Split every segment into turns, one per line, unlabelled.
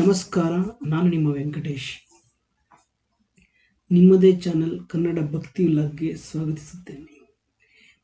ನಮಸ್ಕಾರ, ನಾನು ನಿಮ್ಮ ವೆಂಕಟೇಶ್. ನಿಮ್ಮದೇ ಚಾನೆಲ್ ಕನ್ನಡ ಭಕ್ತಿ ಲಗ್ಗೆ ಸ್ವಾಗತಿಸುತ್ತೇನೆ.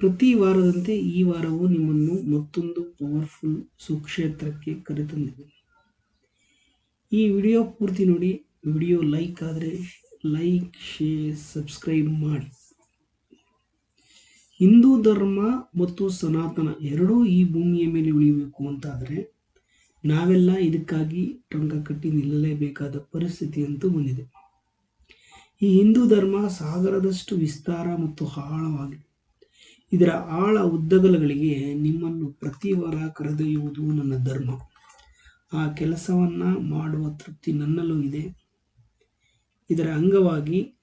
ಪ್ರತಿ ವಾರದಂತೆ ಈ ವಾರವೂ ನಿಮ್ಮನ್ನು ಮತ್ತೊಂದು ಪವರ್ಫುಲ್ ಸುಕ್ಷೇತ್ರಕ್ಕೆ ಕರೆತಂದಿದೆ. ಈ ವಿಡಿಯೋ ಪೂರ್ತಿ ನೋಡಿ, ವಿಡಿಯೋ ಲೈಕ್ ಆದರೆ ಲೈಕ್, ಶೇರ್, ಸಬ್ಸ್ಕ್ರೈಬ್ ಮಾಡಿ. ಹಿಂದೂ ಧರ್ಮ ಮತ್ತು ಸನಾತನ ಎರಡೂ ಈ ಭೂಮಿಯ ಮೇಲೆ ಉಳಿಯಬೇಕು ಅಂತಾದರೆ ನಾವೆಲ್ಲ ಇದಕ್ಕಾಗಿ ಟೊಂಕ ಕಟ್ಟಿ ನಿಲ್ಲಲೇಬೇಕಾದ ಪರಿಸ್ಥಿತಿ ಅಂತೂ ಬಂದಿದೆ. ಈ ಹಿಂದೂ ಧರ್ಮ ಸಾಗರದಷ್ಟು ವಿಸ್ತಾರ ಮತ್ತು ಆಳವಾಗಿದೆ. ಇದರ ಆಳ ಉದ್ದಗಲಗಳಿಗೆ ನಿಮ್ಮನ್ನು ಪ್ರತಿ ವಾರ ಕರೆದೊಯ್ಯುವುದು ನನ್ನ ಧರ್ಮ. ಆ ಕೆಲಸವನ್ನ ಮಾಡುವ ತೃಪ್ತಿ ನನ್ನಲ್ಲೂ ಇದೆ. ಇದರ ಅಂಗವಾಗಿ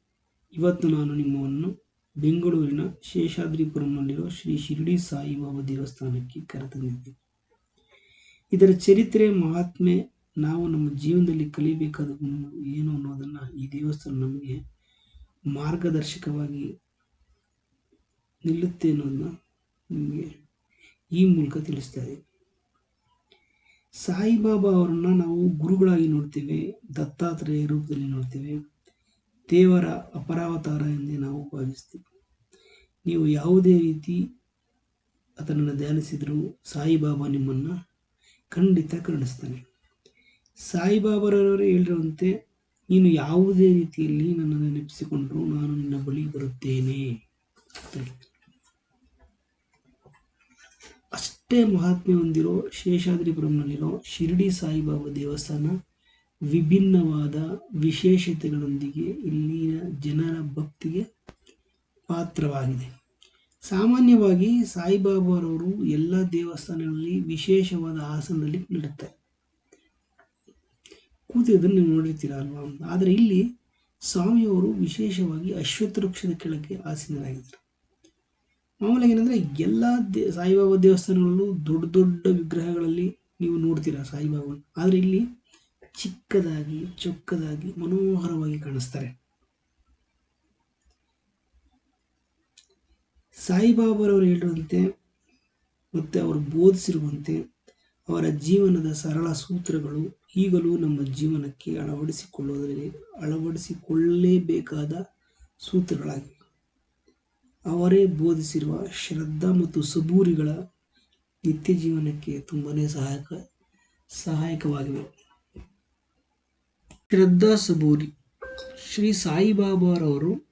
ಇವತ್ತು ನಾನು ನಿಮ್ಮನ್ನು ಬೆಂಗಳೂರಿನ ಶೇಷಾದ್ರಿಪುರಂನಲ್ಲಿರುವ ಶ್ರೀ ಶಿರಡಿ ಸಾಯಿಬಾಬಾ ದೇವಸ್ಥಾನಕ್ಕೆ ಕರೆತಂದಿದ್ದೇನೆ. ಇದರ ಚರಿತ್ರೆ ಮಹಾತ್ಮೆ ನಾವು ನಮ್ಮ ಜೀವನದಲ್ಲಿ ಕಲಿಯಬೇಕಾದ ಏನು ಅನ್ನೋದನ್ನು ಈ ದೇವಸ್ಥಾನ ನಮಗೆ ಮಾರ್ಗದರ್ಶಕವಾಗಿ ನಿಲ್ಲುತ್ತೆ ಅನ್ನೋದನ್ನ ನಿಮಗೆ ಈ ಮೂಲಕ ತಿಳಿಸ್ತಾ ಇದೆ. ಸಾಯಿಬಾಬಾ ಅವರನ್ನು ನಾವು ಗುರುಗಳಾಗಿ ನೋಡ್ತೇವೆ, ದತ್ತಾತ್ರೇಯ ರೂಪದಲ್ಲಿ ನೋಡ್ತೇವೆ, ದೇವರ ಅಪರಾವತಾರ ಎಂದೇ ನಾವು ಭಾವಿಸ್ತೇವೆ. ನೀವು ಯಾವುದೇ ರೀತಿ ಅದನ್ನು ಧ್ಯಾನಿಸಿದರೂ ಸಾಯಿಬಾಬಾ ನಿಮ್ಮನ್ನು ಖಂಡಿತ ಕರುಣಿಸ್ತಾನೆ ಸಾಯಿಬಾಬರವರು ಹೇಳಿರುವಂತೆ, ನೀನು ಯಾವುದೇ ರೀತಿಯಲ್ಲಿ ನನ್ನನ್ನು ನೆನಪಿಸಿಕೊಂಡರೂ ನಾನು ನಿನ್ನ ಬಳಿ ಬರುತ್ತೇನೆ ಅಷ್ಟೇ ಮಹಾತ್ಮೆ ಹೊಂದಿರೋ ಶೇಷಾದ್ರಿಪುರಂನಲ್ಲಿರೋ ಶಿರಡಿ ಸಾಯಿಬಾಬಾ ದೇವಸ್ಥಾನ ವಿಭಿನ್ನವಾದ ವಿಶೇಷತೆಗಳೊಂದಿಗೆ ಇಲ್ಲಿನ ಜನರ ಭಕ್ತಿಗೆ ಪಾತ್ರವಾಗಿದೆ. ಸಾಮಾನ್ಯವಾಗಿ ಸಾಯಿಬಾಬಾರವರು ಎಲ್ಲ ದೇವಸ್ಥಾನಗಳಲ್ಲಿ ವಿಶೇಷವಾದ ಆಸನದಲ್ಲಿ ಕುಳಿರುತ್ತೆ ಕೂತಿದ್ದನ್ನು ನೀವು ನೋಡಿರ್ತೀರ ಅಲ್ವಾ ಆದರೆ ಇಲ್ಲಿ ಸ್ವಾಮಿಯವರು ವಿಶೇಷವಾಗಿ ಅಶ್ವತ್ಥ ವೃಕ್ಷದ ಕೆಳಗೆ ಆಸೀನರಾಗಿದ್ದರು. ಮಾಮೂಲಾಗಿ ಏನಂದ್ರೆ ಎಲ್ಲ ದೇ, ಸಾಯಿಬಾಬಾ ದೇವಸ್ಥಾನಗಳಲ್ಲೂ ದೊಡ್ಡ ದೊಡ್ಡ ವಿಗ್ರಹಗಳಲ್ಲಿ ನೀವು ನೋಡ್ತೀರಾ ಸಾಯಿಬಾಬಾ ಆದರೆ ಇಲ್ಲಿ ಚಿಕ್ಕದಾಗಿ, ಚೊಕ್ಕದಾಗಿ, ಮನೋಹರವಾಗಿ ಕಾಣಿಸ್ತಾರೆ. ಸಾಯಿಬಾಬಾರವರು ಹೇಳಿರುವಂತೆ ಮತ್ತು ಅವರು ಬೋಧಿಸಿರುವಂತೆ ಅವರ ಜೀವನದ ಸರಳ ಸೂತ್ರಗಳು ಈಗಲೂ ನಮ್ಮ ಜೀವನಕ್ಕೆ ಅಳವಡಿಸಿಕೊಳ್ಳುವುದರಲ್ಲಿ ಅಳವಡಿಸಿಕೊಳ್ಳಲೇಬೇಕಾದ ಸೂತ್ರಗಳಾಗಿವೆ. ಅವರೇ ಬೋಧಿಸಿರುವ ಶ್ರದ್ಧಾ ಮತ್ತು ಸಬೂರಿಗಳ ನಿತ್ಯ ಜೀವನಕ್ಕೆ ತುಂಬಾ ಸಹಾಯಕ, ಸಹಾಯಕವಾಗಿವೆ. ಶ್ರದ್ಧಾ ಸಬೂರಿ ಶ್ರೀ ಸಾಯಿಬಾಬಾರವರು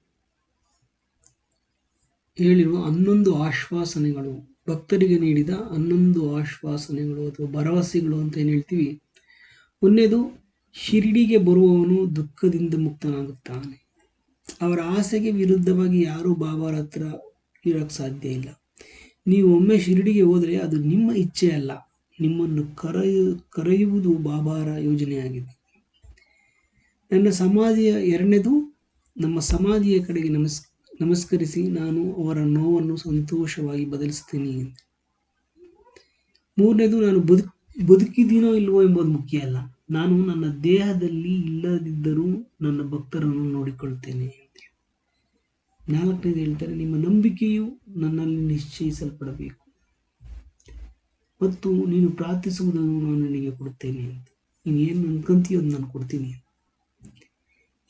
ಹೇಳಿರುವ ಹನ್ನೊಂದು ಆಶ್ವಾಸನೆಗಳು. ಭಕ್ತರಿಗೆ ನೀಡಿದ ಹನ್ನೊಂದು ಆಶ್ವಾಸನೆಗಳು ಅಥವಾ ಭರವಸೆಗಳು ಅಂತ ಏನು ಹೇಳ್ತೀವಿ? ಒಂದೇದು ಶಿರಡಿಗೆ ಬರುವವನು ದುಃಖದಿಂದ ಮುಕ್ತನಾಗುತ್ತಾನೆ. ಅವರ ಆಸೆಗೆ ವಿರುದ್ಧವಾಗಿ ಯಾರೂ ಬಾಬಾರ ಹತ್ರ ಇರೋಕ್ಕೆ ಸಾಧ್ಯ ಇಲ್ಲ. ನೀವು ಒಮ್ಮೆ ಶಿರಡಿಗೆ ಹೋದರೆ ಅದು ನಿಮ್ಮ ಇಚ್ಛೆ ಅಲ್ಲ. ನಿಮ್ಮನ್ನು ಕರೆಯ, ಕರೆಯುವುದು ಬಾಬಾರ ಯೋಜನೆಯಾಗಿದೆ ನನ್ನ ಸಮಾಧಿಯ ಎರಡನೇದು, ನಮ್ಮ ಸಮಾಧಿಯ ಕಡೆಗೆ ನಮಸ್ ನಮಸ್ಕರಿಸಿ, ನಾನು ಅವರ ನೋವನ್ನು ಸಂತೋಷವಾಗಿ ಬದಲಿಸ್ತೀನಿ ಮೂರನೇದು, ನಾನು ಬದುಕ್ ಬದುಕಿದ್ದೀನೋ ಇಲ್ವೋ ಎಂಬುದು ಮುಖ್ಯ ಅಲ್ಲ. ನಾನು ನನ್ನ ದೇಹದಲ್ಲಿ ಇಲ್ಲದಿದ್ದರೂ ನನ್ನ ಭಕ್ತರನ್ನು ನೋಡಿಕೊಳ್ತೇನೆ ನಾಲ್ಕನೇದು ಹೇಳ್ತಾರೆ, ನಿಮ್ಮ ನಂಬಿಕೆಯು ನನ್ನಲ್ಲಿ ನಿಶ್ಚಯಿಸಲ್ಪಡಬೇಕು. ಮತ್ತು ನೀನು ಪ್ರಾರ್ಥಿಸುವುದನ್ನು ನಾನು ನಿನಗೆ ಕೊಡುತ್ತೇನೆ. ಅಂತ ನೀನು ಏನು ಅನ್ಕೊಂತೀಯೋ ಅದು ನಾನು ಕೊಡ್ತೀನಿ.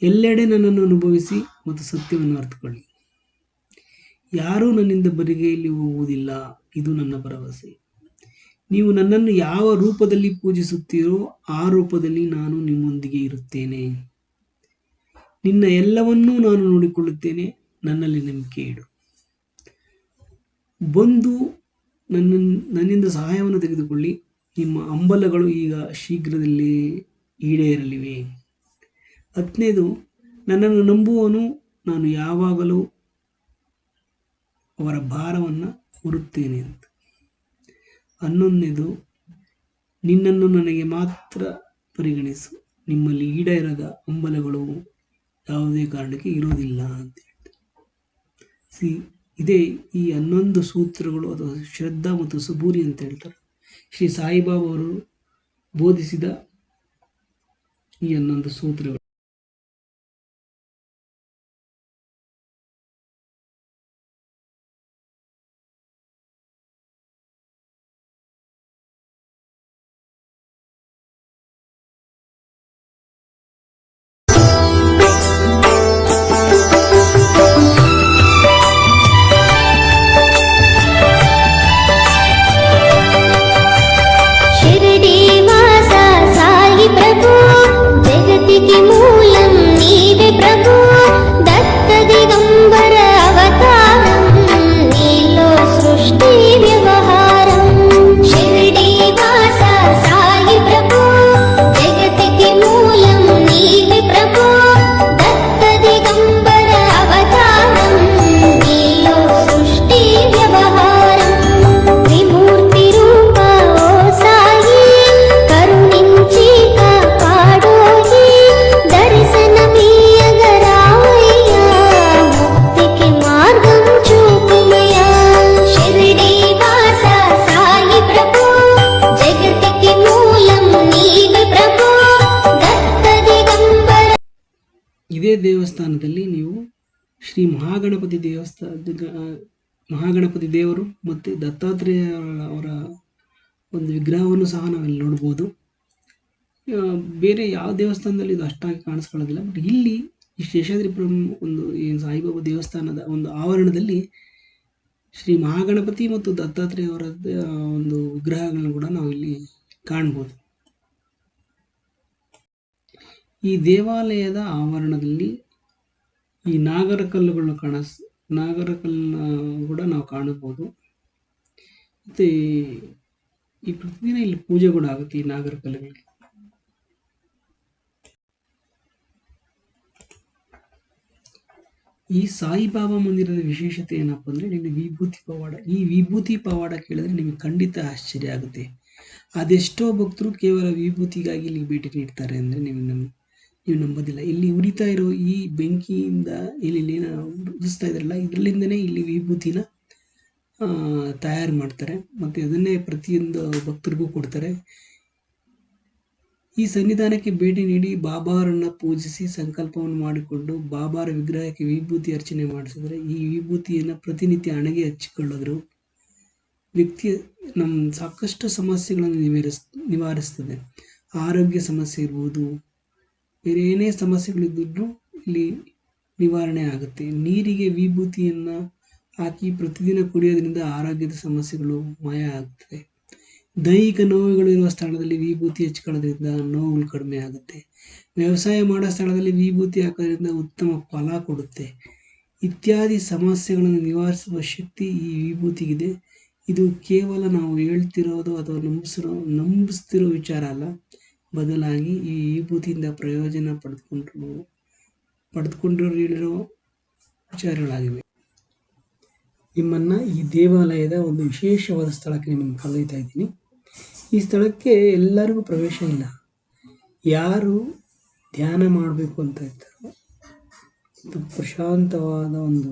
ಎಲ್ಲೆಡೆ ನನ್ನನ್ನು ಅನುಭವಿಸಿ ಮತ್ತು ಸತ್ಯವನ್ನು ಅರ್ಥಕೊಳ್ಳಿ ಯಾರೂ ನನ್ನಿಂದ ಬರಿಗೆಯಲ್ಲಿ ಹೋಗುವುದಿಲ್ಲ. ಇದು ನನ್ನ ಭರವಸೆ. ನೀವು ನನ್ನನ್ನು ಯಾವ ರೂಪದಲ್ಲಿ ಪೂಜಿಸುತ್ತೀರೋ ಆ ರೂಪದಲ್ಲಿ ನಾನು ನಿಮ್ಮೊಂದಿಗೆ ಇರುತ್ತೇನೆ. ನಿನ್ನ ಎಲ್ಲವನ್ನೂ ನಾನು ನೋಡಿಕೊಳ್ಳುತ್ತೇನೆ. ನನ್ನಲ್ಲಿ ನಂಬಿಕೆ ಇಡು. ಬಂದು ನನ್ನ, ನನ್ನಿಂದ ಸಹಾಯವನ್ನು ತೆಗೆದುಕೊಳ್ಳಿ. ನಿಮ್ಮ ಅಂಬಲಗಳು ಈಗ ಶೀಘ್ರದಲ್ಲಿ ಈಡೇರಲಿವೆ. ಹತ್ತನೇದು, ನನ್ನನ್ನು ನಂಬುವವನು ನಾನು ಯಾವಾಗಲೂ ಅವರ ಭಾರವನ್ನು ಹೊರುತ್ತೇನೆ ಅಂತ. ಹನ್ನೊಂದನೇದು ನಿನ್ನನ್ನು ನನಗೆ ಮಾತ್ರ ಪರಿಗಣಿಸು. ನಿಮ್ಮಲ್ಲಿ ಈಡೇರದ ಹಂಬಲಗಳು ಯಾವುದೇ ಕಾರಣಕ್ಕೆ ಇರೋದಿಲ್ಲ ಅಂತ ಸಿ, ಇದೇ ಈ ಹನ್ನೊಂದು ಸೂತ್ರಗಳು ಅಥವಾ ಶ್ರದ್ಧಾ ಮತ್ತು ಸಬೂರಿ ಅಂತ ಹೇಳ್ತಾರೆ. ಶ್ರೀ ಸಾಯಿಬಾಬಾ ಅವರು ಬೋಧಿಸಿದ ಈ ಹನ್ನೊಂದು ಸೂತ್ರಗಳು. ಶ್ರೀ ಮಹಾಗಣಪತಿ ದೇವಸ್ಥಾನ ಮಹಾಗಣಪತಿ ದೇವರು ಮತ್ತು ದತ್ತಾತ್ರೇಯ ಅವರ ಒಂದು ವಿಗ್ರಹವನ್ನು ಸಹ ನಾವಿಲ್ಲಿ ನೋಡ್ಬೋದು. ಬೇರೆ ಯಾವ ದೇವಸ್ಥಾನದಲ್ಲಿ ಇದು ಅಷ್ಟಾಗಿ ಕಾಣಿಸ್ಕೊಳ್ಳೋದಿಲ್ಲ, ಬಟ್ ಇಲ್ಲಿ ಈ ಶೇಷಾದ್ರಿಪುರಂ ಒಂದು ಏನು ಸಾಯಿಬಾಬಾ ದೇವಸ್ಥಾನದ ಒಂದು ಆವರಣದಲ್ಲಿ ಶ್ರೀ ಮಹಾಗಣಪತಿ ಮತ್ತು ದತ್ತಾತ್ರೇಯ ಅವರ ಒಂದು ವಿಗ್ರಹಗಳನ್ನು ಕೂಡ ನಾವು ಇಲ್ಲಿ ಕಾಣ್ಬೋದು. ಈ ದೇವಾಲಯದ ಆವರಣದಲ್ಲಿ ಈ ನಾಗರ ಕಲ್ಲುಗಳು ಕಾಣಿಸ್ ನಾಗರ ಕೂಡ ನಾವು ಕಾಣಬಹುದು. ಮತ್ತು ಈ ಪ್ರತಿದಿನ ಇಲ್ಲಿ ಪೂಜೆ ಕೂಡ ಆಗುತ್ತೆ ಈ ನಾಗರ ಕಲ್ಲುಗಳಿಗೆ ಈ ಸಾಯಿಬಾಬಾ ಮಂದಿರದ ವಿಶೇಷತೆ ಏನಪ್ಪ ಅಂದರೆ ನಿಮಗೆ ವಿಭೂತಿ ಪವಾಡ, ಈ ವಿಭೂತಿ ಪವಾಡ ಕೇಳಿದ್ರೆ ನಿಮಗೆ ಖಂಡಿತ ಆಶ್ಚರ್ಯ ಆಗುತ್ತೆ. ಅದೆಷ್ಟೋ ಭಕ್ತರು ಕೇವಲ ವಿಭೂತಿಗಾಗಿ ಇಲ್ಲಿ ಭೇಟಿ ನೀಡ್ತಾರೆ ಅಂದರೆ ನೀವು ನಮ್ಮ ನೀವು ನಂಬೋದಿಲ್ಲ. ಇಲ್ಲಿ ಉರಿತಾ ಇರೋ ಈ ಬೆಂಕಿಯಿಂದ ಇಲ್ಲಿ ಉರಿಸ್ತಾ ಇದ್ರಲ್ಲ ಇದರಲ್ಲಿಂದನೇ ಇಲ್ಲಿ ವಿಭೂತಿನ ತಯಾರು ಮಾಡ್ತಾರೆ. ಮತ್ತು ಅದನ್ನೇ ಪ್ರತಿಯೊಂದು ಭಕ್ತರಿಗೂ ಕೊಡ್ತಾರೆ. ಈ ಸನ್ನಿಧಾನಕ್ಕೆ ಭೇಟಿ ನೀಡಿ ಬಾಬಾರನ್ನ ಪೂಜಿಸಿ ಸಂಕಲ್ಪವನ್ನು ಮಾಡಿಕೊಂಡು ಬಾಬಾರ ವಿಗ್ರಹಕ್ಕೆ ವಿಭೂತಿ ಅರ್ಚನೆ ಮಾಡಿಸಿದರೆ ಈ ವಿಭೂತಿಯನ್ನು ಪ್ರತಿನಿತ್ಯ ಹಣೆಗೆ ಹಚ್ಚಿಕೊಳ್ಳೋದ್ರು. ವ್ಯಕ್ತಿಯ ನಮ್ಮ ಸಾಕಷ್ಟು ಸಮಸ್ಯೆಗಳನ್ನು ನಿವಾರಿಸ್, ನಿವಾರಿಸ್ತದೆ. ಆರೋಗ್ಯ ಸಮಸ್ಯೆ ಇರ್ಬೋದು ಬೇರೆ ಏನೇ ಸಮಸ್ಯೆಗಳಿದ್ದರೂ ಇಲ್ಲಿ ನಿವಾರಣೆ ಆಗುತ್ತೆ. ನೀರಿಗೆ ವಿಭೂತಿಯನ್ನು ಹಾಕಿ ಪ್ರತಿದಿನ ಕುಡಿಯೋದ್ರಿಂದ ಆರೋಗ್ಯದ ಸಮಸ್ಯೆಗಳು ಮಾಯ ಆಗ್ತದೆ ದೈಹಿಕ ನೋವುಗಳಿರುವ ಸ್ಥಳದಲ್ಲಿ ವಿಭೂತಿ ಹಚ್ಕೊಳ್ಳೋದ್ರಿಂದ ನೋವುಗಳು ಕಡಿಮೆ ಆಗುತ್ತೆ. ವ್ಯವಸಾಯ ಮಾಡೋ ಸ್ಥಳದಲ್ಲಿ ವಿಭೂತಿ ಹಾಕೋದ್ರಿಂದ ಉತ್ತಮ ಫಲ ಕೊಡುತ್ತೆ. ಇತ್ಯಾದಿ ಸಮಸ್ಯೆಗಳನ್ನು ನಿವಾರಿಸುವ ಶಕ್ತಿ ಈ ವಿಭೂತಿಗಿದೆ. ಇದು ಕೇವಲ ನಾವು ಹೇಳ್ತಿರೋದು ಅಥವಾ ನಂಬಿಸಿರೋ ನಂಬಿಸ್ತಿರೋ ವಿಚಾರ ಅಲ್ಲ. ಬದಲಾಗಿ ಈ ವಿಭೂತಿಯಿಂದ ಪ್ರಯೋಜನ ಪಡೆದುಕೊಂಡ್ರು ಪಡೆದುಕೊಂಡಿರೋ ವಿಚಾರಗಳಾಗಿವೆ. ನಿಮ್ಮನ್ನು ಈ ದೇವಾಲಯದ ಒಂದು ವಿಶೇಷವಾದ ಸ್ಥಳಕ್ಕೆ ನಿಮ್ಮನ್ನು ಕರೆದೊಯ್ತಾ ಇದ್ದೀನಿ. ಈ ಸ್ಥಳಕ್ಕೆ ಎಲ್ಲರಿಗೂ ಪ್ರವೇಶ ಇಲ್ಲ. ಯಾರು ಧ್ಯಾನ ಮಾಡಬೇಕು ಅಂತ ಇರ್ತಾರೋ ಪ್ರಶಾಂತವಾದ ಒಂದು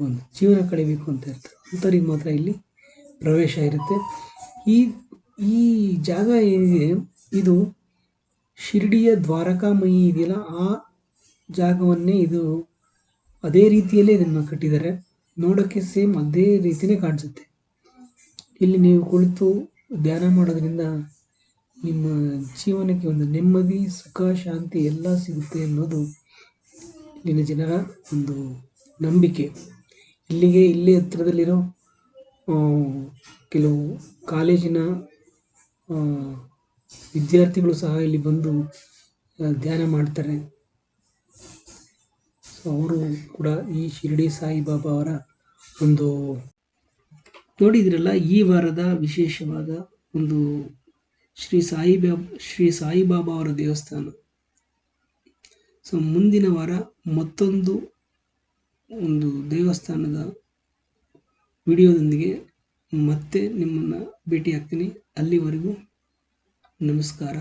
ಒಂದು ಜೀವನ ಕಳಿಬೇಕು ಅಂತ ಇರ್ತಾರೆ, ಅಂಥವ್ರಿಗೆ ಮಾತ್ರ ಇಲ್ಲಿ ಪ್ರವೇಶ ಇರುತ್ತೆ. ಈ ಈ ಜಾಗ ಏನಿದೆ ಇದು ಶಿರಡಿಯ ದ್ವಾರಕಾಮಯಿ ಇದೆಯಲ್ಲ? ಆ ಜಾಗವನ್ನೇ ಇದು ಅದೇ ರೀತಿಯಲ್ಲೇ ಇದನ್ನು ಕಟ್ಟಿದ್ದಾರೆ. ನೋಡೋಕ್ಕೆ ಸೇಮ್ ಅದೇ ರೀತಿಯೇ ಕಾಣಿಸುತ್ತೆ. ಇಲ್ಲಿ ನೀವು ಕುಳಿತು ಧ್ಯಾನ ಮಾಡೋದ್ರಿಂದ ನಿಮ್ಮ ಜೀವನಕ್ಕೆ ಒಂದು ನೆಮ್ಮದಿ, ಸುಖ, ಶಾಂತಿ ಎಲ್ಲ ಸಿಗುತ್ತೆ ಅನ್ನೋದು ಇಲ್ಲಿನ ಜನರ ಒಂದು ನಂಬಿಕೆ. ಇಲ್ಲಿಗೆ ಇಲ್ಲೇ ಹತ್ರದಲ್ಲಿರೋ ಕೆಲವು ಕಾಲೇಜಿನ ವಿದ್ಯಾರ್ಥಿಗಳು ಸಹ ಇಲ್ಲಿ ಬಂದು ಧ್ಯಾನ ಮಾಡ್ತಾರೆ. ಸೊ ಅವರು ಕೂಡ ಈ ಶಿರಡಿ ಸಾಯಿಬಾಬಾ ಅವರ ಒಂದು ನೋಡಿದ್ರಲ್ಲ, ಈ ವಾರದ ವಿಶೇಷವಾದ ಒಂದು ಶ್ರೀ ಸಾಯಿಬಾಬಾ ಶ್ರೀ ಸಾಯಿಬಾಬಾ ಅವರ ದೇವಸ್ಥಾನ. ಸೊ ಮುಂದಿನ ವಾರ ಮತ್ತೊಂದು ಒಂದು ದೇವಸ್ಥಾನದ ವಿಡಿಯೋದೊಂದಿಗೆ ಮತ್ತೆ ನಿಮ್ಮನ್ನು ಭೇಟಿ ಆಗ್ತೀನಿ ಅಲ್ಲಿವರೆಗೂ ನಮಸ್ಕಾರ.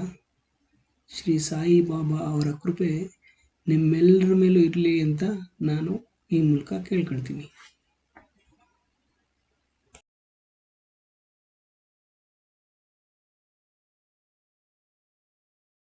ಶ್ರೀ ಸಾಯಿ ಬಾಬಾ ಅವರ ಕೃಪೆ ನಿಮ್ಮೆಲ್ಲರ ಮೇಲೂ ಇರಲಿ ಅಂತ ನಾನು ಈ ಮೂಲಕ ಕೇಳ್ಕೊಳ್ತೀನಿ.